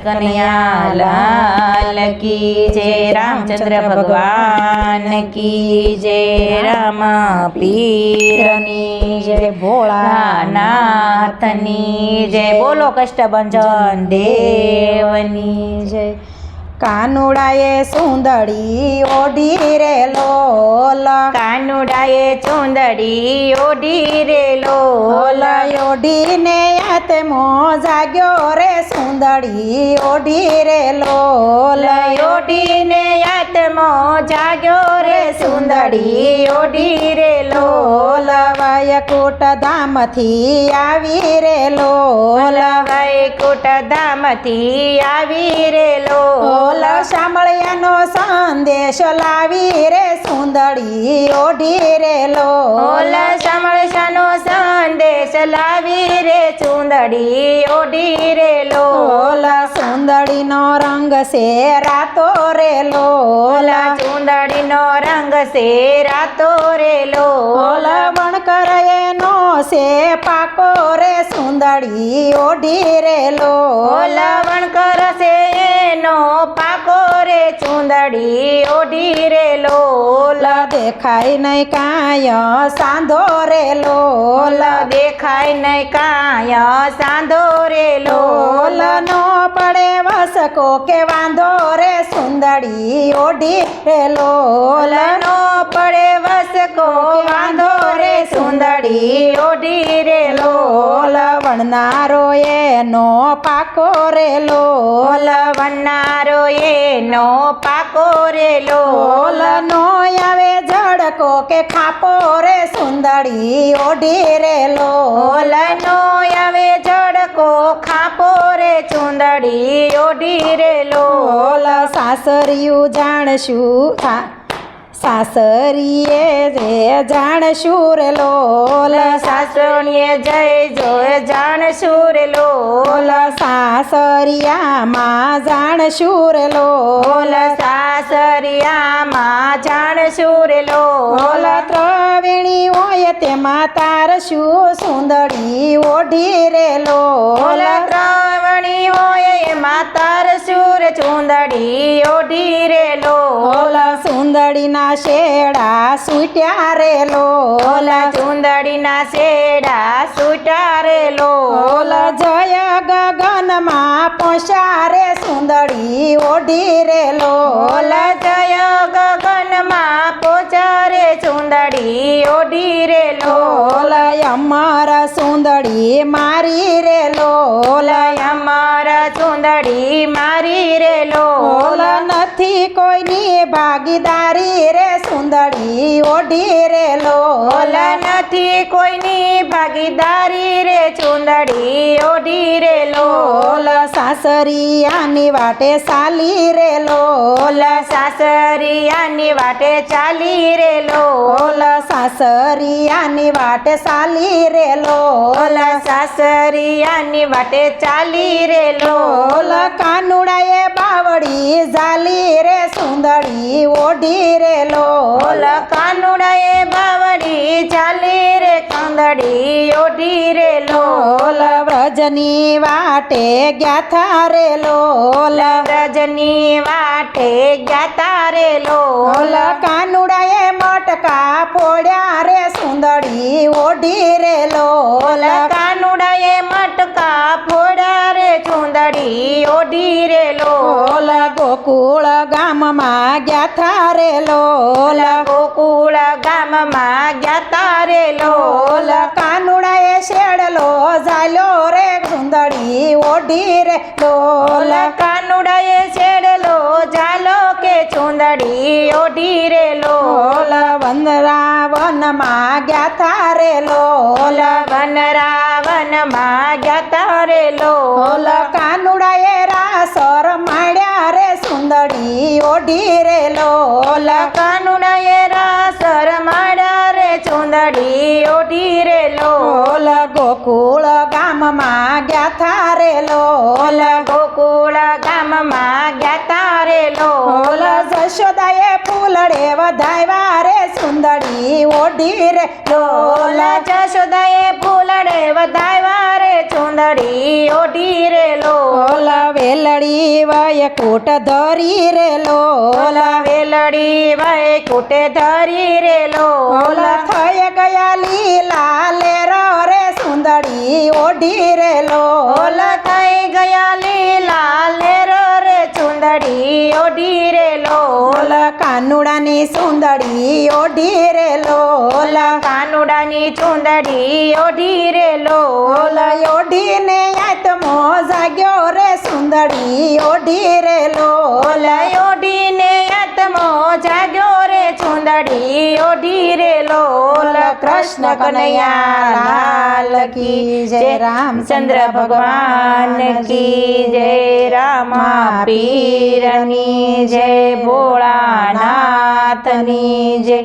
કનૈયા લાલ કી જય રામચંદ્ર ભગવાન કી જય રામ પીરની જય ભોળાનાથની જય બોલો કષ્ટભંજન દેવની જય કાનુડાએ સુંદડી ઓઢી રે લોલ કાનુડાએ ચુંદડી ઓઢી રે લોલ ઓઢીને આત્મો જાગ્યો રે સુંદડી ઓઢી રે લોલ. ઓઢીને આત્મો જાગ્યો રે સુંદડી ઓઢી રે લોલ. વયકુટ ધામથી આવી રે લોલ. વૈકુટ ધામથી આવી રે લોલ. શામળિયાનો સંદેશ લાવી રે સુંદડી ઓઢી રે લોલ. શામળિયાનો સંદેશ લાવી રે ચુંદડી ઓઢી રે સુંદડીનો રંગ છે રાતો રે લોલ ચુંદડીનો રંગ છે રાતો રે લોલ વણકર એનો છે પાકો રે સુંદડી ઓઢી રે લોલ. કરશે એનો પાકો રે ચુંદડી ઓઢી રે લોલ. દેખાય નહીં કાય સાંધો રે લોલ. દેખાય નહીં કાય સાંધો રે લોલ. નો પડે વસકો કે વાંધો રે સુંદડી ઓઢી રે લોલ. નો પડે વસકો વાંધો રે સુંદડી ઓઢી રેલો લવણનારો એનો પાકો રેલો લવણનારો એનો પાકો રે લોલ લોલ આવે ઝડકો કે ખાપો રે સુંદડી ઓઢી રેલો લનો આવે ઝડકો, ખાપો રે ચુંદડી ઓઢી રે લોલ લોલ સાસરિયું જાણશું સાસરીએ રે જાણશું રે લોલ સાસણીએ જય જોય જાણ સુર લોલ સાસરિયામાં જાણશું રે ઓલ લોલ સાસરિયામાં જાણ સુર ઓલ લોલ ત્રવેણી હોય તેમાં તાર શું સુંદરી ઓઢી રે લોલ ત્રવણી ચુંદડી ઓઢી રે ઓલ લોલ સુંદડીના શેડા સૂટ્યા રે લોલ ઓલ ચુંદડીના શેડા સુટા રે ઓલ લોલ જય ગગનમાં પોષા રે સુંદડી ઓઢી રે ઓલ લોલ જય ગગનમાં પોચારે ચુંદડી ઓઢી રે ઓલ લોલ અમર સુંદડી મારી રે લોલ ઓલ અમારા ચુંદડી મારી રે લોલ નથી કોઈની ભાગીદારી રે સુંદડી ઓઢી રે લોલ નથી કોઈની ભાગીદારી રે ચુંદડી ઓઢી રે ઓલ લોલ સાસરિયાની વાટે ચાલી રે લોલ સાસરિયાની વાટે ચાલી રે લોલ સાસરિયાની વાટે ચાલી રે લોલ સાસરિયાની વાટે ચાલી રે લોલ. કાનુડાએ બાવડી ઝાલી રે સુંદરી ઓઢી રે લોલ. કાનુડાએ બાવડી ચાલી રે કંદડી ઓઢી રે લોલ. વ્રજની વાટે ગયા થા રે લોલ. રજની વાટે ગયા રે લોલ. કાનુડાએ મટકા ફોડ્યા રે સુંદરી ઓઢી રે લોલ. કાનુડાએ મટકા ફોડ્યા રે સુંદરી ઓઢી રે લોલ. ગોકુળ ગામમાં ગયા થા રે લોલ. ગોકુળ ગામમાં ગયા સુંદડી ઓઢી રે લોલ કાનુડાએ છેડલો જાલો કે ચુંદડી ઓઢી રે લોલ વનરાવનમાં ગયા થા રે લોલ ઓલ વન રાવનમાં ગયા રે લોલ કાનુડાએ રાસર માડ્યા રે સુંદડી ઓઢી રે લોલ કાનુડાએ રાસર માડ્યા રે ચુંદડી ઓઢી રે લોલ ગોકુળ ગામમાં થા રે લોલ ગોકુળ ગામમાં ગયા રે ઓલ લોલ જશોદાએ ફૂલડે વધાવ્યા રે સુંદરી ઓઢી રે લોલ. જશોદાએ ફૂલડે વધાવ્યા રે ચુંદડી ઓઢી રે લોલ. વેલડી વય કૂટ ધરી રે લોલ. વેલડી વય કુટે ધરી રે લોલ. થઈ ગયા લીલા લેરો રે સુંદરી ઓઢી રે લોલ થઈ ગયા લીલા લેરો રે ચુંદડી ઓઢી રે લોલ. કાનુડાની સુંદરી ઓઢી રે લોલ. કાનુડાની ચુંદડી ઓઢી રે લોલ. ઓઢીને આત્મો જાગ્યો રે સુંદરી ઓઢી રે લોલ. ઓઢીને આત્મો જાગ્યો રે ચુંદડી ઓઢી રે લોલ. કૃષ્ણ કનૈયા કી જય રામચંદ્ર ભગવાન કી જય રામા પીરની જય ભોળાનાથની જય